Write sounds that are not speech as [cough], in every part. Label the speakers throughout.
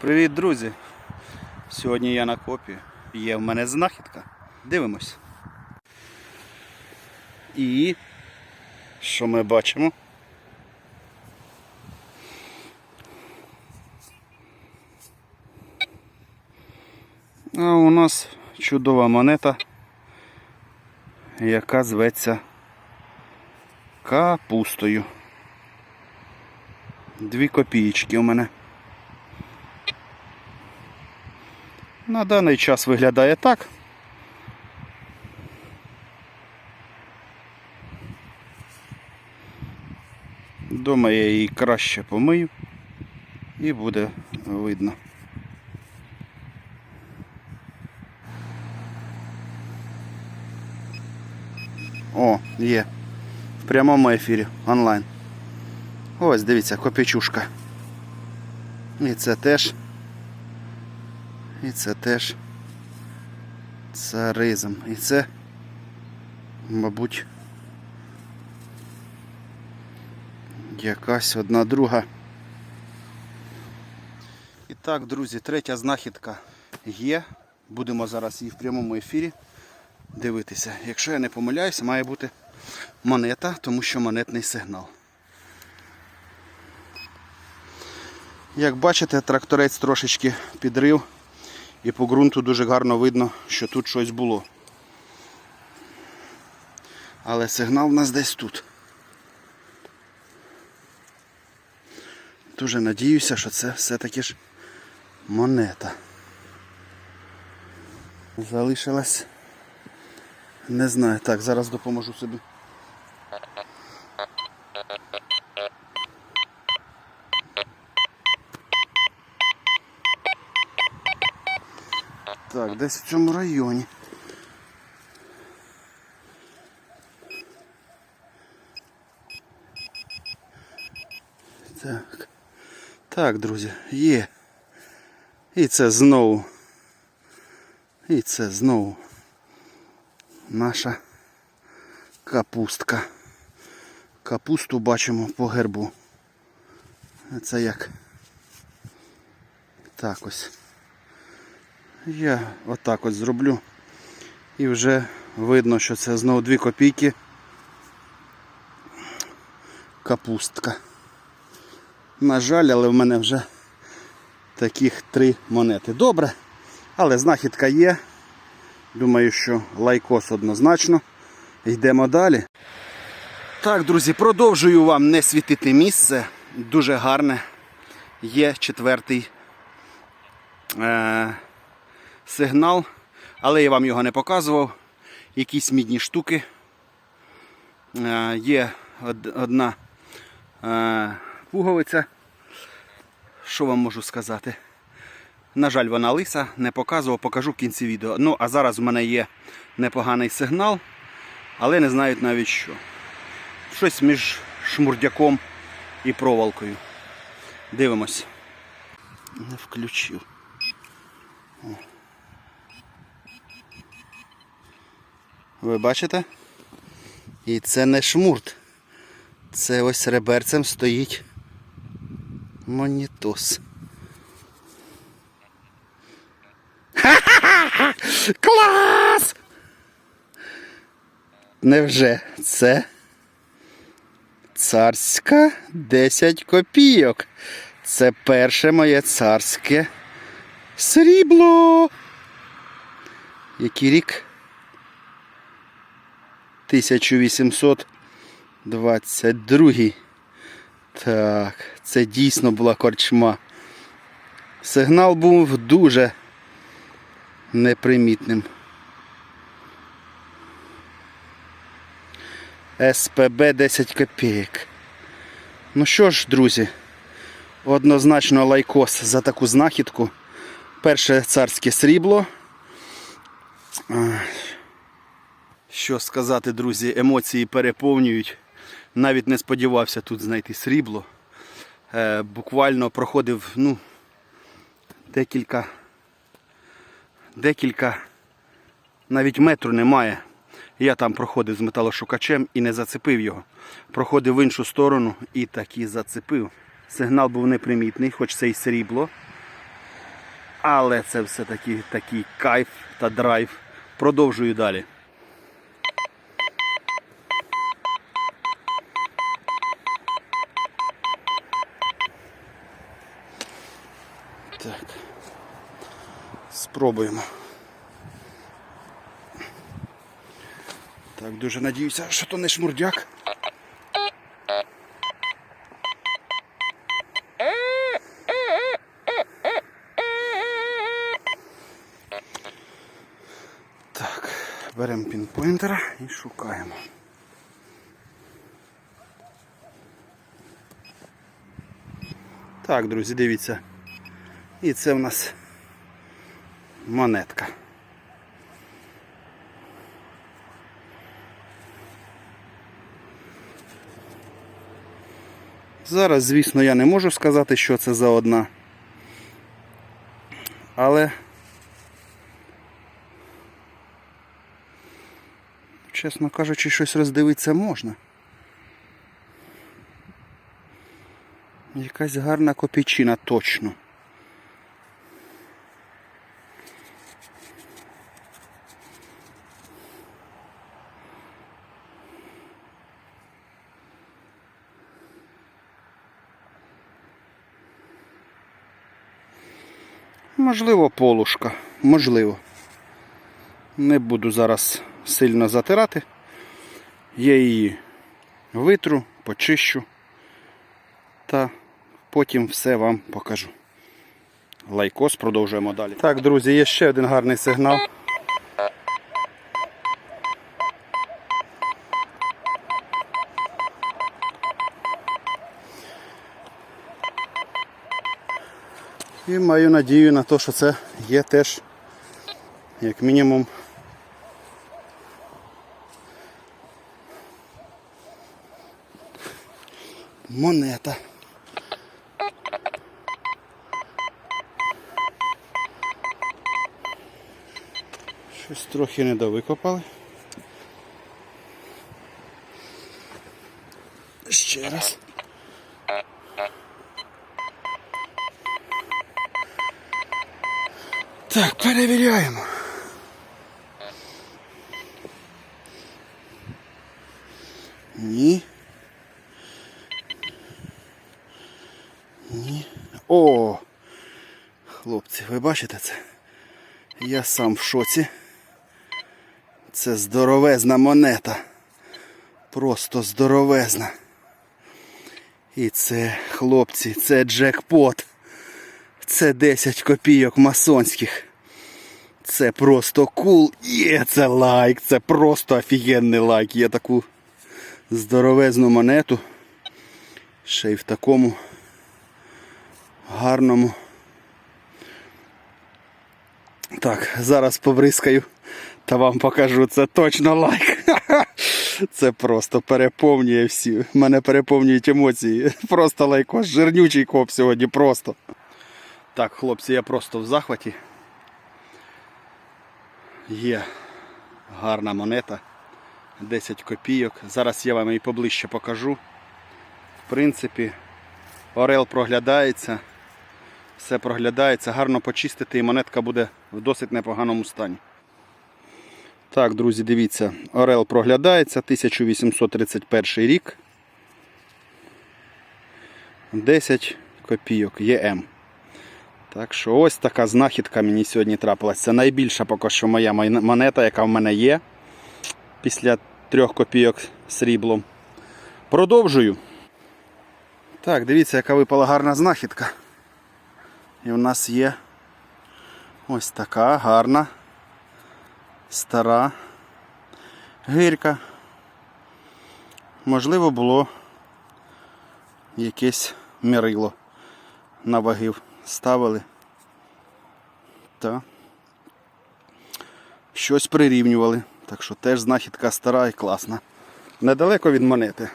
Speaker 1: Привіт, друзі! Сьогодні я на копі. Є в мене знахідка. Дивимось. І що ми бачимо? А у нас чудова монета, яка зветься капустою. Дві копієчки у мене. На даний час виглядає так. Дома я її краще помию і буде видно. О, є. В прямому ефірі онлайн. Ось, дивіться, копійчушка. І це теж. І це теж царизм. І це, мабуть, якась одна друга. І так, друзі, третя знахідка є. Будемо зараз її в прямому ефірі дивитися. Якщо я не помиляюся, має бути монета, тому що монетний сигнал. Як бачите, тракторець трошечки підрив і по ґрунту дуже гарно видно, що тут щось було. Але сигнал в нас десь тут. Дуже надіюся, що це все-таки ж монета. Залишилась. Не знаю. Так, зараз допоможу собі. Так, десь в цьому районі. Так. Так, друзі, є. І це знову. І це знову наша капустка. Капусту бачимо по гербу. Це як так ось. Я отак ось зроблю. І вже видно, що це знову 2 копійки. Капустка. На жаль, але в мене вже таких три монети. Добре, але знахідка є. Думаю, що лайкос однозначно. Йдемо далі. Так, друзі, продовжую вам не світити місце. Дуже гарне. Є четвертий е- сигнал, але я вам його не показував. Якісь мідні штуки. Е- є одна е- пуговиця. Що вам можу сказати? На жаль, вона лиса, не показував, покажу в кінці відео. Ну, а зараз в мене є непоганий сигнал, але не знають навіть що. Щось між шмурдяком і проволокою. Дивимось. Не включив. О. Ви бачите? І це не шмурт. Це ось реберцем стоїть монітос. [laughs] Клас! Невже це царська 10 копійок? Це перше моє царське срібло. Який рік? 1822. Так, це дійсно була корчма. Сигнал був дуже непримітним. СПБ 10 копійок. Ну що ж, друзі, однозначно лайкос за таку знахідку. Перше царське срібло. Що сказати, друзі, емоції переповнюють. Навіть не сподівався тут знайти срібло. Е, буквально проходив ну, декілька декілька, навіть метру немає. Я там проходив з металошукачем і не зацепив його. Проходив в іншу сторону і таки зацепив. Сигнал був непримітний, хоч це й срібло. Але це все-таки такий кайф та драйв. Продовжую далі. Спробуємо. Так, дуже надіюся, що то не шмурдяк. Так, беремо пінпойнтера і шукаємо. Так, друзі, дивіться. І це в нас монетка. Зараз, звісно, я не можу сказати, що це за одна. Але чесно кажучи, щось роздивитися можна. Якась гарна копійчина точно. Можливо, полушка. Можливо. Не буду зараз сильно затирати. Я її витру, почищу та потім все вам покажу. Лайкос, продовжуємо далі. Так, друзі, є ще один гарний сигнал. І маю надію на те, що це є теж, як мінімум, монета. Щось трохи недовикопали. Ще раз. Так, перевіряємо. Ні. Ні. О! Хлопці, ви бачите це? Я сам в шоці. Це здоровезна монета. Просто здоровезна. І це, хлопці, це джекпот. Це 10 копійок масонських. Це просто кул. Є, це лайк. Це просто офігенний лайк. Є таку здоровезну монету. Ще й в такому гарному. Так, зараз побризкаю та вам покажу. Це точно лайк. [laughs] Це просто переповнює всі. Мене переповнюють емоції. [laughs] Просто лайкос. Жирнючий коп сьогодні просто. Так, хлопці, я просто в захваті. Є гарна монета. 10 копійок. Зараз я вам її поближче покажу. В принципі, орел проглядається. Все проглядається, гарно почистити і монетка буде в досить непоганому стані. Так, друзі, дивіться, Орел проглядається, 1831 рік. 10 копійок ЄМ. Так що ось така знахідка мені сьогодні трапилася. Це найбільша поки що моя монета, яка в мене є. Після 3 копійок сріблом. Продовжую. Так, дивіться, яка випала гарна знахідка. І у нас є ось така гарна, стара гирька. Можливо, було якесь мірило на ваги ставили та щось прирівнювали. Так що теж знахідка стара і класна. Недалеко від монети.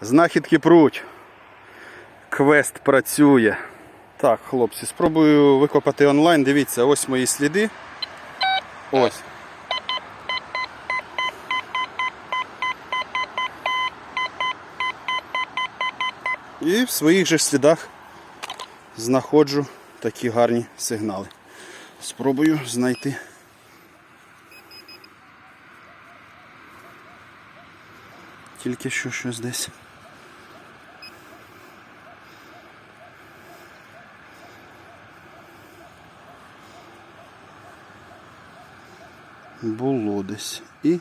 Speaker 1: Знахідки пруть. Квест працює. Так, хлопці, спробую викопати онлайн. Дивіться, ось мої сліди. Ось. І в своїх же слідах знаходжу такі гарні сигнали. Спробую знайти. Тільки що щось десь. Було десь. І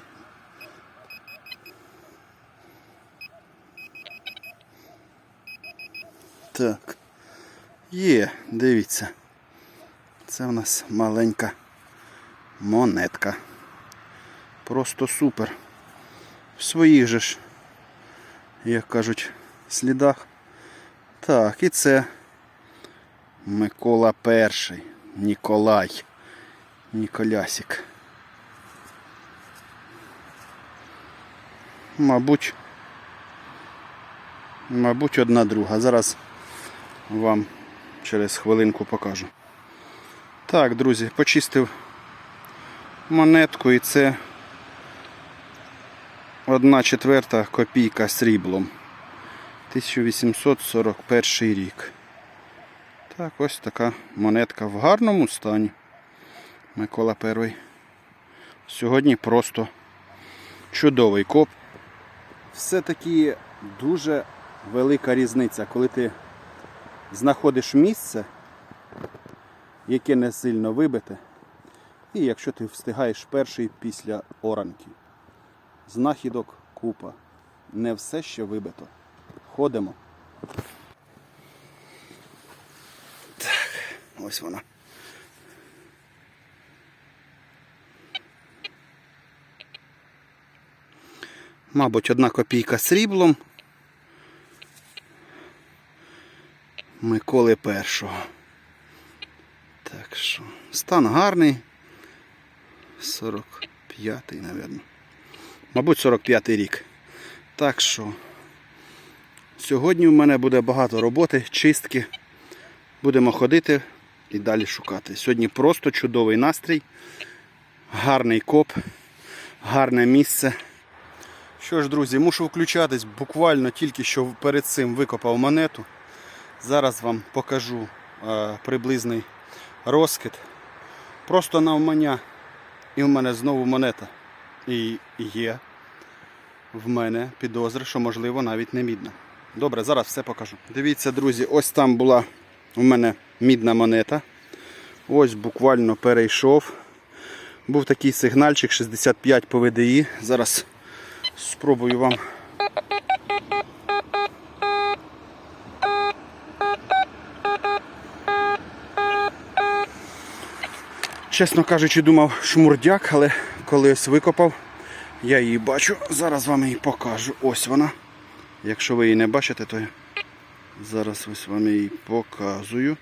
Speaker 1: Так. Є, дивіться. Це в нас маленька монетка. Просто супер. В своїх же ж, як кажуть, слідах. Так, і це Микола Перший. Ніколай. Ніколясик. Мабуть, мабуть, одна друга. Зараз вам через хвилинку покажу. Так, друзі, почистив монетку і це одна четверта копійка сріблом. 1841 рік. Так, ось така монетка в гарному стані. Микола Перший. Сьогодні просто чудовий коп. Все-таки дуже велика різниця, коли ти знаходиш місце, яке не сильно вибите, і якщо ти встигаєш перший після оранки. Знахідок купа. Не все ще вибито. Ходимо. Так, ось вона. Мабуть, одна копійка сріблом. Миколи першого. Так що, стан гарний. 45-й, мабуть. Мабуть, 45-й рік. Так що, сьогодні в мене буде багато роботи, чистки. Будемо ходити і далі шукати. Сьогодні просто чудовий настрій, гарний коп, гарне місце. Що ж, друзі, мушу включатись, буквально тільки що перед цим викопав монету. Зараз вам покажу е, приблизний розкид. Просто навмання. І в мене знову монета. І є в мене підозри, що можливо навіть не мідна. Добре, зараз все покажу. Дивіться, друзі, ось там була у мене мідна монета. Ось буквально перейшов. Був такий сигнальчик 65 по VDI. Зараз спробую вам. Чесно кажучи, думав шмурдяк, але коли ось викопав, я її бачу. Зараз вам її покажу. Ось вона. Якщо ви її не бачите, то я зараз ось вам її показую.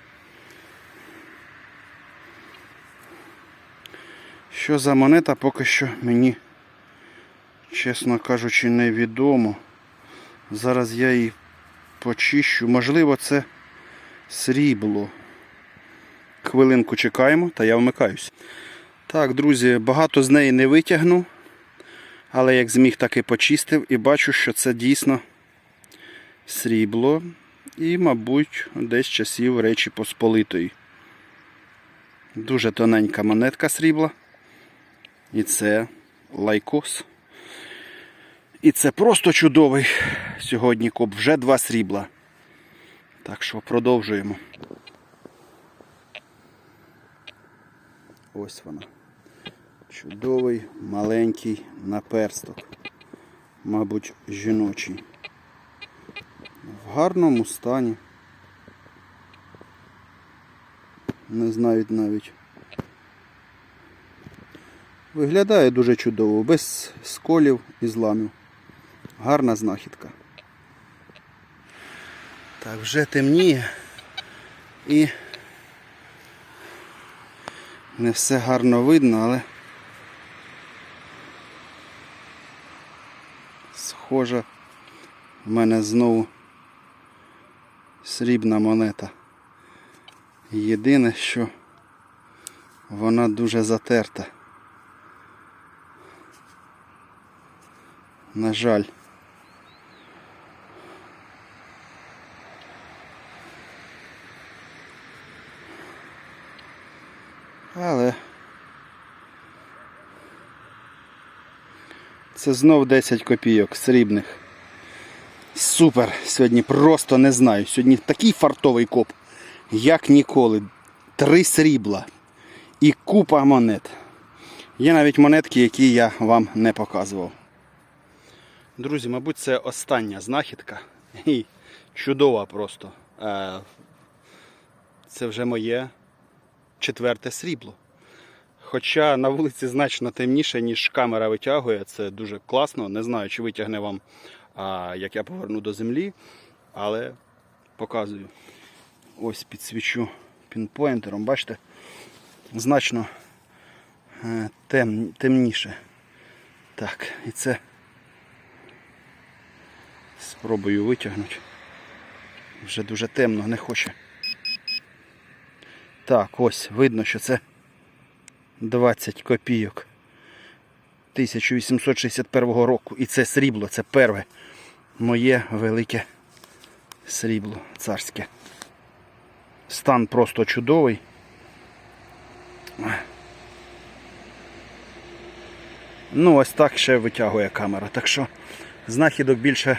Speaker 1: Що за монета поки що мені, чесно кажучи, невідомо. Зараз я її почищу. Можливо, це срібло. Хвилинку чекаємо та я вмикаюсь. Так, друзі, багато з неї не витягну, але як зміг, так і почистив і бачу, що це дійсно срібло і, мабуть, десь часів Речі Посполитої. Дуже тоненька монетка срібла. І це лайкос. І це просто чудовий сьогодні коп. Вже два срібла. Так що продовжуємо. Ось вона. Чудовий маленький наперсток. Мабуть, жіночий. В гарному стані. Не знають навіть. Виглядає дуже чудово, без сколів і зламів. Гарна знахідка. Так, вже темніє і не все гарно видно, але схожа в мене знову срібна монета. Єдине, що вона дуже затерта. На жаль. Це знов 10 копійок срібних. Супер! Сьогодні просто не знаю. Сьогодні такий фартовий коп, як ніколи. Три срібла і купа монет. Є навіть монетки, які я вам не показував. Друзі, мабуть, це остання знахідка. І чудова просто. Е, Це вже моє четверте срібло. Хоча на вулиці значно темніше, ніж камера витягує. Це дуже класно. Не знаю, чи витягне вам, як я поверну до землі, але показую. Ось підсвічу пінпоінтером. Бачите, значно е, тем, темніше. Так, і це спробую витягнути. Вже дуже темно, не хоче. Так, ось видно, що це 20 копійок 1861 року. І це срібло, це перше моє велике срібло царське. Стан просто чудовий. Ну, ось так ще витягує камера. Так що знахідок більше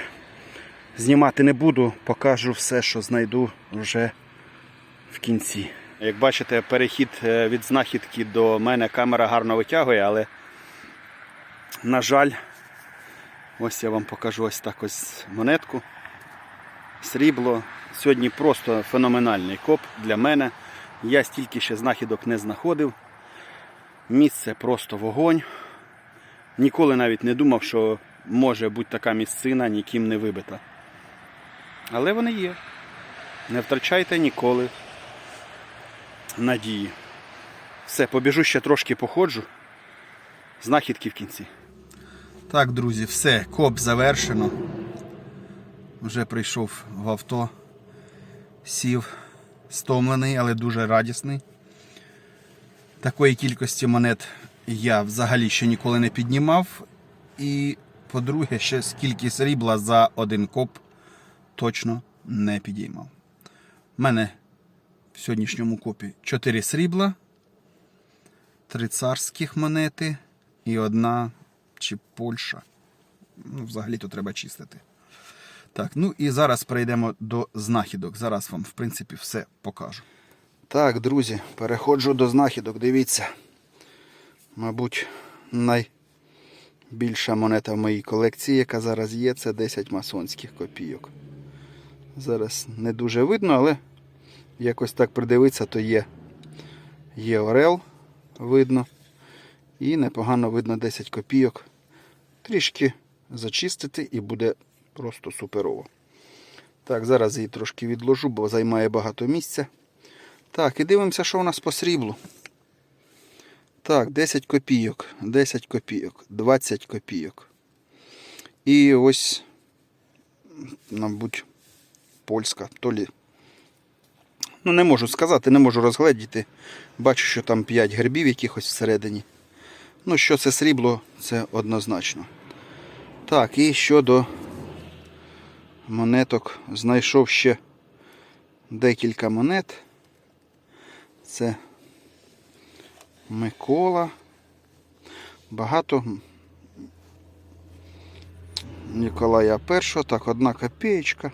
Speaker 1: знімати не буду, покажу все, що знайду вже в кінці. Як бачите, перехід е, від знахідки до мене камера гарно витягує, але, на жаль, ось я вам покажу ось так ось монетку. Срібло. Сьогодні просто феноменальний коп для мене. Я стільки ще знахідок не знаходив. Місце просто вогонь. Ніколи навіть не думав, що може бути така місцина ніким не вибита. Але вони є. Не втрачайте ніколи надії. Все, побіжу ще трошки походжу. Знахідки в кінці. Так, друзі, все, коп завершено. Вже прийшов в авто, сів, стомлений, але дуже радісний. Такої кількості монет я взагалі ще ніколи не піднімав. І, по-друге, ще скільки срібла за один коп точно не підіймав. У мене в сьогоднішньому копі 4 срібла, 3 царських монети і одна чи Польща. Ну, взагалі то треба чистити. Так, ну і зараз перейдемо до знахідок. Зараз вам, в принципі, все покажу. Так, друзі, переходжу до знахідок. Дивіться. Мабуть, найбільша монета в моїй колекції, яка зараз є, це 10 масонських копійок. Зараз не дуже видно, але якось так придивитися, то є. Є орел, видно. І непогано видно 10 копійок. Трішки зачистити і буде просто суперово. Так, зараз її трошки відложу, бо займає багато місця. Так, і дивимося, що у нас по сріблу. Так, 10 копійок, 10 копійок, 20 копійок. І ось, мабуть, польська, то лі. Ну, не можу сказати, не можу розгледіти. Бачу, що там 5 гербів якихось всередині. Ну, що це срібло, це однозначно. Так, і щодо монеток, знайшов ще декілька монет. Це Микола. Багато Ніколая І. Так, одна копієчка.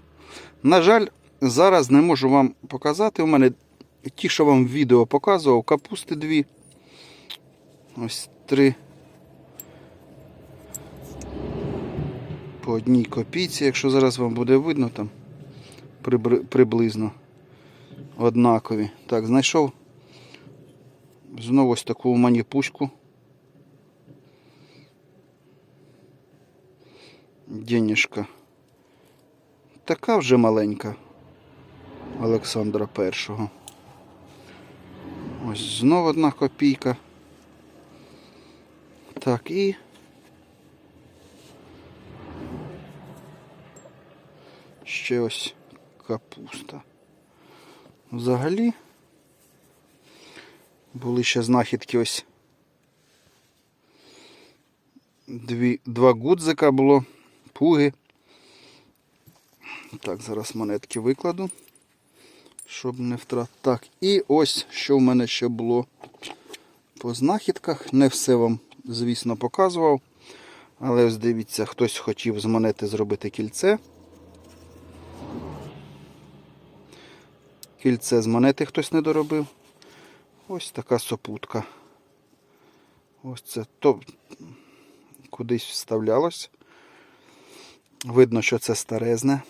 Speaker 1: На жаль, зараз не можу вам показати. У мене ті, що вам відео показував, капусти дві. Ось три. По одній копійці, якщо зараз вам буде видно, там приблизно однакові. Так, знайшов знову ось таку маніпуську. Денежка. Така вже маленька Олександра І. Ось знову одна копійка. Так, і ще ось капуста. Взагалі були ще знахідки ось. Дві, два гудзика було, пуги. Так, зараз монетки викладу, щоб не втратити. Так, і ось що в мене ще було по знахідках. Не все вам, звісно, показував. Але ось дивіться, хтось хотів з монети зробити кільце. Кільце з монети хтось не доробив. Ось така сопутка. Ось це то кудись вставлялось. Видно, що це старезне.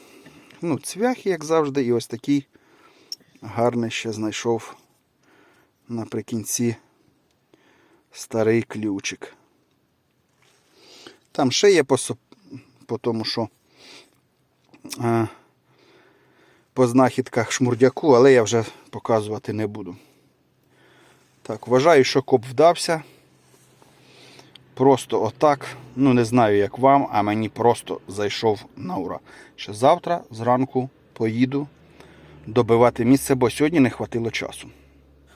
Speaker 1: Ну, цвях, як завжди, і ось такий гарний ще знайшов наприкінці старий ключик. Там ще є посоп, по тому, що е, по знахідках шмурдяку, але я вже показувати не буду. Так, вважаю, що коп вдався. Просто отак. Ну, не знаю, як вам, а мені просто зайшов на ура. Ще завтра зранку поїду добивати місце, бо сьогодні не хватило часу.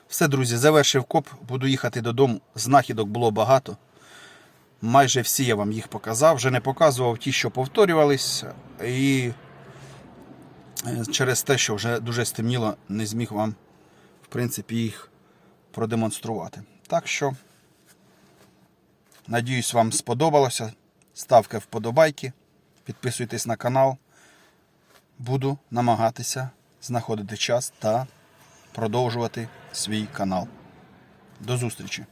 Speaker 1: Все, друзі, завершив коп, буду їхати додому. Знахідок було багато. Майже всі я вам їх показав. Вже не показував ті, що повторювались. І е, через те, що вже дуже стемніло, не зміг вам, в принципі, їх продемонструвати. Так що, надіюсь, вам сподобалося. Ставте вподобайки, підписуйтесь на канал. Буду намагатися знаходити час та продовжувати свій канал. До зустрічі!